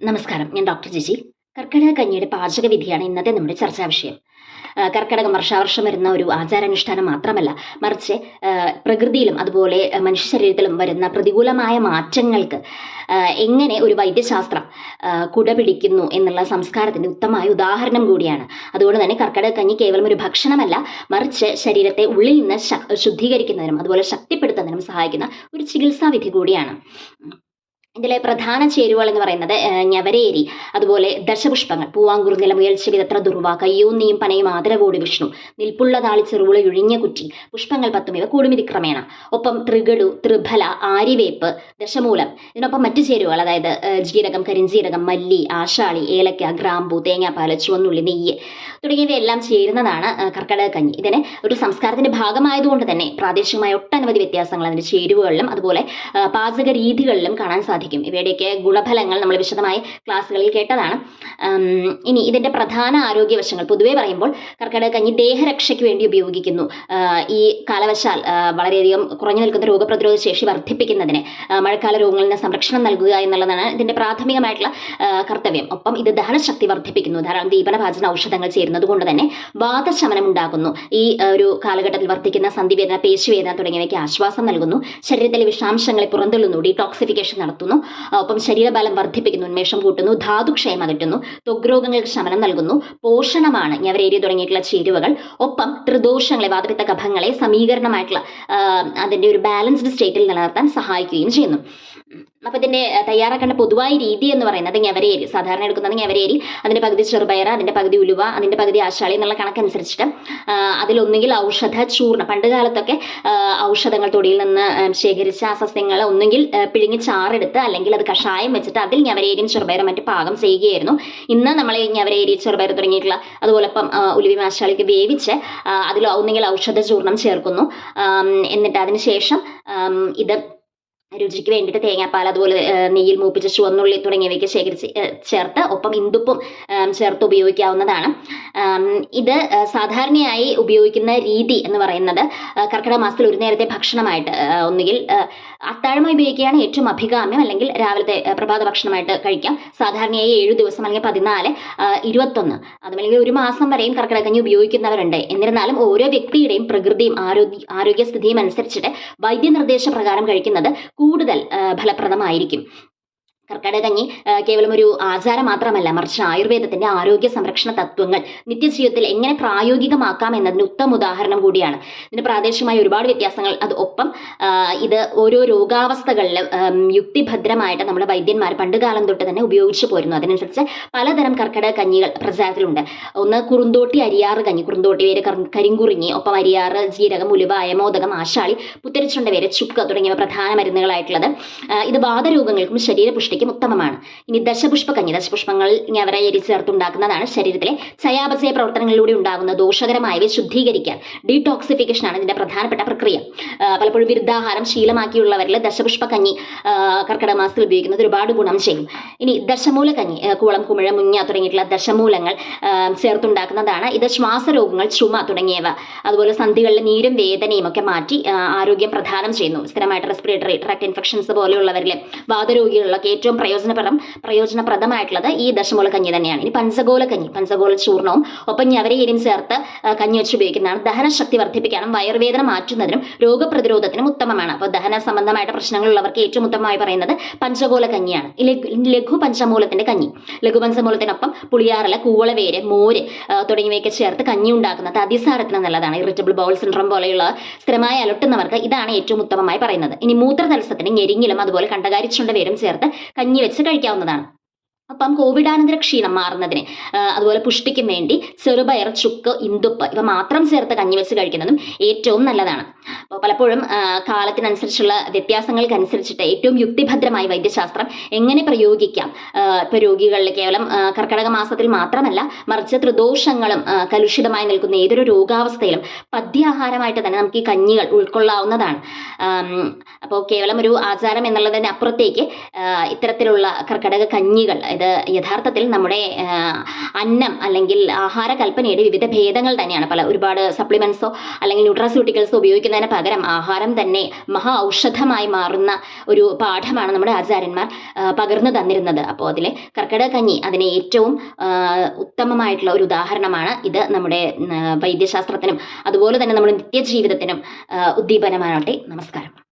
നമസ്കാരം. ഞാൻ ഡോക്ടർ ജിജി കർക്കിടക കഞ്ഞിയുടെ പാചകവിധിയാണ് ഇന്നത്തെ നമ്മുടെ ചർച്ചാ വിഷയം. കർക്കിടകം വർഷാവർഷം വരുന്ന ഒരു ആചാരാനുഷ്ഠാനം മാത്രമല്ല മറിച്ച് പ്രകൃതിയിലും അതുപോലെ മനുഷ്യ ശരീരത്തിലും വരുന്ന പ്രതികൂലമായ മാറ്റങ്ങൾക്ക് എങ്ങനെ ഒരു വൈദ്യശാസ്ത്രം കുട കുടപിടിക്കുന്നു എന്നുള്ള സംസ്കാരത്തിന്റെ ഉത്തമമായ ഉദാഹരണം കൂടിയാണ്. അതുകൊണ്ട് തന്നെ കർക്കിടക കഞ്ഞി കേവലം ഒരു ഭക്ഷണമല്ല മറിച്ച് ശരീരത്തെ ഉള്ളിൽ നിന്ന് ശുദ്ധീകരിക്കുന്നതിനും അതുപോലെ ശക്തിപ്പെടുത്തുന്നതിനും സഹായിക്കുന്ന ഒരു ചികിത്സാവിധി കൂടിയാണ്. ഇതിലെ പ്രധാന ചേരുവകൾ എന്ന് പറയുന്നത് ഞവരേരി അതുപോലെ ദശപുഷ്പങ്ങൾ പൂവാങ്കുർ നിലമുയൽച്ച വിധത്ര ദുർവ കയ്യൂന്നിയും പനയും ആദരവോട് വിഷ്ണു നിൽപ്പുള്ള താളി ചെറുവുള ഒഴിഞ്ഞ കുറ്റി പുഷ്പങ്ങൾ പത്തും ഇവ കൂടുമിതി ക്രമേണ. ഒപ്പം തൃഗടു ത്രിഫല ആരിവേപ്പ് ദശമൂലം ഇതിനൊപ്പം മറ്റു ചേരുവകൾ അതായത് ജീരകം കരിഞ്ജീരകം മല്ലി ആഷാളി ഏലക്ക ഗ്രാമ്പു തേങ്ങാപ്പാൽ ചുവന്നുള്ളി നെയ്യ് തുടങ്ങിയവയെല്ലാം ചേരുന്നതാണ് കർക്കടക കഞ്ഞി. ഇതിന് ഒരു സംസ്കാരത്തിന്റെ ഭാഗമായതുകൊണ്ട് തന്നെ പ്രാദേശികമായ ഒട്ടനവധി വ്യത്യാസങ്ങൾ അതിന്റെ ചേരുവകളിലും അതുപോലെ പാചക രീതികളിലും കാണാൻ സാധിക്കും. ഇവയുടെയൊക്കെ ഗുണഫലങ്ങൾ നമ്മൾ വിശദമായി ക്ലാസ്സുകളിൽ കേട്ടതാണ്. ഇനി ഇതിന്റെ പ്രധാന ആരോഗ്യവശങ്ങൾ. പൊതുവേ പറയുമ്പോൾ കർക്കിടക കഞ്ഞി ദേഹരക്ഷയ്ക്ക് വേണ്ടി ഉപയോഗിക്കുന്നു. ഈ കാലവശാൽ വളരെയധികം കുറഞ്ഞു നിൽക്കുന്ന രോഗപ്രതിരോധ ശേഷി വർദ്ധിപ്പിക്കുന്നതിന് മഴക്കാല രോഗങ്ങളിൽ നിന്ന് സംരക്ഷണം നൽകുക എന്നുള്ളതാണ് ഇതിന്റെ പ്രാഥമികമായിട്ടുള്ള കർത്തവ്യം. ഒപ്പം ഇത് ദഹനശക്തി വർദ്ധിപ്പിക്കുന്നു. ധാരാളം ദീപനഭാജന ഔഷധങ്ങൾ ചേരുന്നത് കൊണ്ട് തന്നെ വാദശമനം ഉണ്ടാകുന്നു. ഈ ഒരു കാലഘട്ടത്തിൽ വർദ്ധിക്കുന്ന സന്ധിവേദന പേശിവേദന തുടങ്ങിയവയ്ക്ക് ആശ്വാസം നൽകുന്നു. ശരീരത്തിലെ വിഷാംശങ്ങളെ പുറന്തള്ളുന്നു. ഡീടോക്സിഫിക്കേഷൻ നടത്തുന്നു. ആ, ഒപ്പം ശരീരബലം വർദ്ധിപ്പിക്കുന്നു ഉന്മേഷം കൂട്ടുന്നു ധാതുക്ഷയം അകറ്റുന്നു ത്വഗ്രോഗങ്ങൾക്ക് ശമനം നൽകുന്നു പോഷണമാണ് ഞവരേരി തുടങ്ങിയിട്ടുള്ള ചേരുവകൾ. ഒപ്പം ത്രിദോഷങ്ങളെ വാതപിത്ത കഭങ്ങളെ സമീകരണമായിട്ടുള്ള അതിന്റെ ഒരു ബാലൻസ്ഡ് സ്റ്റേറ്റിൽ നിലനിർത്താൻ സഹായിക്കുകയും ചെയ്യുന്നു. അപ്പോൾ ഇതിന്റെ തയ്യാറാക്കേണ്ട പൊതുവായ രീതി എന്ന് പറയുന്നത് ഞവരേരി സാധാരണ എടുക്കുന്നത് ഞവരേരി അതിന്റെ പകുതി ചെറുപയർ അതിന്റെ പകുതി ഉലുവ അതിന്റെ പകുതി ആശാളി എന്നുള്ള കണക്കനുസരിച്ചിട്ട് അതിലൊന്നുകിൽ ഔഷധ ചൂർണം പണ്ട് കാലത്തൊക്കെ ഔഷധങ്ങൾ തൊടിയിൽ നിന്ന് ശേഖരിച്ച ആ സസ്യങ്ങൾ ഒന്നുകിൽ പിഴിഞ്ഞ് ചാറെടുത്ത് അല്ലെങ്കിൽ അത് കഷായം വെച്ചിട്ട് അതിൽ ഞവരേരിയും ചെറുപയറും മറ്റ് പാകം ചെയ്യുകയായിരുന്നു. ഇന്ന് നമ്മൾ ഈ ഞവരേരി ചെറുപയർ തുടങ്ങിയിട്ടുള്ള അതുപോലെ ഇപ്പം ഉലുവി മാശാളിക്ക് വേവിച്ച് അതിൽ ഒന്നുകിൽ ഔഷധ ചൂർണം ചേർക്കുന്നു. എന്നിട്ട് അതിന് ശേഷം ആം, ഇത് രുചിക്ക് വേണ്ടിയിട്ട് തേങ്ങാപ്പാൽ അതുപോലെ നെയ്യിൽ മൂപ്പിച്ച ചുവന്നുള്ളി തുടങ്ങിയവയ്ക്ക് ശേഖരിച്ച് ചേർത്ത് ഒപ്പം ഇന്ദുപ്പും ചേർത്ത് ഉപയോഗിക്കാവുന്നതാണ്. ഇത് സാധാരണയായി ഉപയോഗിക്കുന്ന രീതി എന്ന് പറയുന്നത് കർക്കിടക മാസത്തിൽ ഒരു നേരത്തെ ഭക്ഷണമായിട്ട് ഒന്നുകിൽ അത്താഴമായി ഉപയോഗിക്കുകയാണ് ഏറ്റവും അഭികാമ്യം അല്ലെങ്കിൽ രാവിലത്തെ പ്രഭാത ഭക്ഷണമായിട്ട് കഴിക്കാം. സാധാരണയായി ഏഴു ദിവസം അല്ലെങ്കിൽ പതിനാല് ഇരുപത്തൊന്ന് അതുമല്ലെങ്കിൽ ഒരു മാസം വരെയും കർക്കിടകഞ്ഞി ഉപയോഗിക്കുന്നവരുണ്ട്. എന്നിരുന്നാലും ഓരോ വ്യക്തിയുടെയും പ്രകൃതിയും ആരോഗ്യ ആരോഗ്യസ്ഥിതിയും അനുസരിച്ചിട്ട് വൈദ്യനിർദ്ദേശ പ്രകാരം കഴിക്കുന്നത് കൂടുതൽ ഫലപ്രദമായിരിക്കും. കർക്കിടകഞ്ഞി കഞ്ഞി കേവലം ഒരു ആചാരം മാത്രമല്ല മറിച്ച് ആയുർവേദത്തിന്റെ ആരോഗ്യ സംരക്ഷണ തത്വങ്ങൾ നിത്യജീവിതത്തിൽ എങ്ങനെ പ്രായോഗികമാക്കാം എന്നതിന് ഉത്തമ ഉദാഹരണം കൂടിയാണ്. ഇതിന് പ്രാദേശികമായ ഒരുപാട് വ്യത്യാസങ്ങൾ. അത് ഒപ്പം ഇത് ഓരോ രോഗാവസ്ഥകളിലും യുക്തിഭദ്രമായിട്ട് നമ്മുടെ വൈദ്യന്മാർ പണ്ടുകാലം തൊട്ട് തന്നെ ഉപയോഗിച്ചു പോരുന്നു. അതിനനുസരിച്ച് പലതരം കർക്കിടക കഞ്ഞികൾ പ്രചാരത്തിലുണ്ട്. ഒന്ന് കുറുന്തോട്ടി അരിയാറ് കഞ്ഞി. കുറുന്തോട്ടി കർ- കരിങ്കുറിഞ്ഞി ഒപ്പം അരിയാറ് ജീരകം ഉലുവ അയമോദകം ആശാളി പുത്തരിച്ചുണ്ട വേര് ചുക്ക് തുടങ്ങിയവ പ്രധാന മരുന്നുകളായിട്ടുള്ളത്. ഇത് വാദരോഗങ്ങൾക്കും ശരീരപുഷ്ടിക്കും ഉത്തമമാണ് ഇനി ദശപുഷ്പ കഞ്ഞി ദശപുഷ്പങ്ങൾ ഞവര എരി ചേർത്തുണ്ടാക്കുന്നതാണ് ശരീരത്തിലെ ചയാപചയ പ്രവർത്തനങ്ങളിലൂടെ ഉണ്ടാകുന്ന ദോഷകരമായവയെ ശുദ്ധീകരിക്കാൻ. ഡീടോക്സിഫിക്കേഷൻ ആണ് ഇതിന്റെ പ്രധാനപ്പെട്ട പ്രക്രിയ. പലപ്പോഴും വിരുദ്ധാഹാരം ശീലമാക്കിയുള്ളവരിൽ ദശപുഷ്പ കഞ്ഞി ആ, കർക്കിടക മാസത്തിൽ ഉപയോഗിക്കുന്നത് ഒരുപാട് ഗുണം ചെയ്യും. ഇനി ദശമൂല കഞ്ഞി കുളം കുമിഴ മുഞ്ഞ തുടങ്ങിയിട്ടുള്ള ദശമൂലങ്ങൾ ചേർത്തുണ്ടാക്കുന്നതാണ്. ഇത് ശ്വാസരോഗങ്ങൾ ചുമ തുടങ്ങിയവ അതുപോലെ സന്ധികളിലെ നീരും വേദനയും ഒക്കെ മാറ്റി ആരോഗ്യം പ്രദാനം ചെയ്യുന്നു. സ്ഥിരമായിട്ട് റെസ്പിറേറ്ററി ട്രാക്ട് ഇൻഫെക്ഷൻസ് പോലെയുള്ളവരിൽ വാദരോഗികളിലൊക്കെ ഏറ്റവും പ്രയോജനപ്രദം പ്രയോജനപ്രദമായിട്ടുള്ളത് ഈ ദശമൂല കഞ്ഞി തന്നെയാണ്. ഇനി പഞ്ചഗോല കഞ്ഞി പഞ്ചഗോല ചൂർണവും ഒപ്പം ഞവരയിലും ചേർത്ത് കഞ്ഞി വെച്ച് ഉപയോഗിക്കുന്നതാണ് ദഹനശക്തി വർദ്ധിപ്പിക്കാനും വയറുവേദന മാറ്റുന്നതിനും രോഗപ്രതിരോധത്തിനും ഉത്തമമാണ്. അപ്പോൾ ദഹന സംബന്ധമായിട്ട് പ്രശ്നങ്ങളുള്ളവർക്ക് ഏറ്റവും ഉത്തമമായി പറയുന്നത് പഞ്ചകോല കഞ്ഞിയാണ്. ലഘു പഞ്ചമൂലത്തിന്റെ കഞ്ഞി. ലഘു പഞ്ചമൂലത്തിനൊപ്പം പുളിയാറില കൂവളവേര് മോര് തുടങ്ങിയവയൊക്കെ ചേർത്ത് കഞ്ഞി ഉണ്ടാക്കുന്നത് അതിസാരത്തിന് നല്ലതാണ്. ഇറിറ്റബിൾ ബൗൾ സിൻഡ്രോം പോലെയുള്ള സ്ഥിരമായി അലട്ടുന്നവർക്ക് ഇതാണ് ഏറ്റവും ഉത്തമമായി പറയുന്നത്. ഇനി മൂത്രതലസത്തിന് ഞെരിങ്ങിലും അതുപോലെ കണ്ടകാരിച്ചുണ്ട വേരും ചേർത്ത് കഞ്ഞി വെച്ച് കഴിക്കാവുന്നതാണ്. അപ്പം കോവിഡാനന്തര ക്ഷീണം മാറുന്നതിന് അതുപോലെ പുഷ്ടിക്കും വേണ്ടി ചെറുപയർ ചുക്ക് ഇന്ദുപ്പ് ഇവ മാത്രം ചേർത്ത് കഞ്ഞി വെച്ച് കഴിക്കുന്നതും ഏറ്റവും നല്ലതാണ്. അപ്പോൾ പലപ്പോഴും കാലത്തിനനുസരിച്ചുള്ള വ്യത്യാസങ്ങൾക്കനുസരിച്ചിട്ട് ഏറ്റവും യുക്തിഭദ്രമായി വൈദ്യശാസ്ത്രം എങ്ങനെ പ്രയോഗിക്കാം? ഇപ്പോൾ രോഗികളിൽ കേവലം കർക്കടക മാസത്തിൽ മാത്രമല്ല മറിച്ച് ത്രിദോഷങ്ങളും കലുഷിതമായി നിൽക്കുന്ന ഏതൊരു രോഗാവസ്ഥയിലും പദ്യാഹാരമായിട്ട് തന്നെ നമുക്ക് ഈ കഞ്ഞികൾ ഉൾക്കൊള്ളാവുന്നതാണ്. അപ്പോൾ കേവലം ഒരു ആചാരം എന്നുള്ളതിന് അപ്പുറത്തേക്ക് ഇത്തരത്തിലുള്ള കർക്കടക കഞ്ഞികൾ ഇത് യഥാർത്ഥത്തിൽ നമ്മുടെ അന്നം അല്ലെങ്കിൽ ആഹാര കൽപ്പനയുടെ വിവിധ ഭേദങ്ങൾ തന്നെയാണ്. പല ഒരുപാട് സപ്ലിമെന്റ്സോ അല്ലെങ്കിൽ ന്യൂട്രാസ്യൂട്ടിക്കൽസോ ഉപയോഗിക്കുന്നതിന് പകരം ആഹാരം തന്നെ മഹാ ഔഷധമായി മാറുന്ന ഒരു പാഠമാണ് നമ്മുടെ ആചാര്യന്മാർ പകർന്നു തന്നിരുന്നത്. അപ്പോൾ അതിലെ കർക്കിടക കഞ്ഞി അതിന് ഏറ്റവും ഉത്തമമായിട്ടുള്ള ഒരു ഉദാഹരണമാണ് ഇത് നമ്മുടെ വൈദ്യശാസ്ത്രത്തിനും അതുപോലെ തന്നെ നമ്മുടെ നിത്യജീവിതത്തിനും ഉദ്ദീപനമാകട്ടെ. നമസ്കാരം.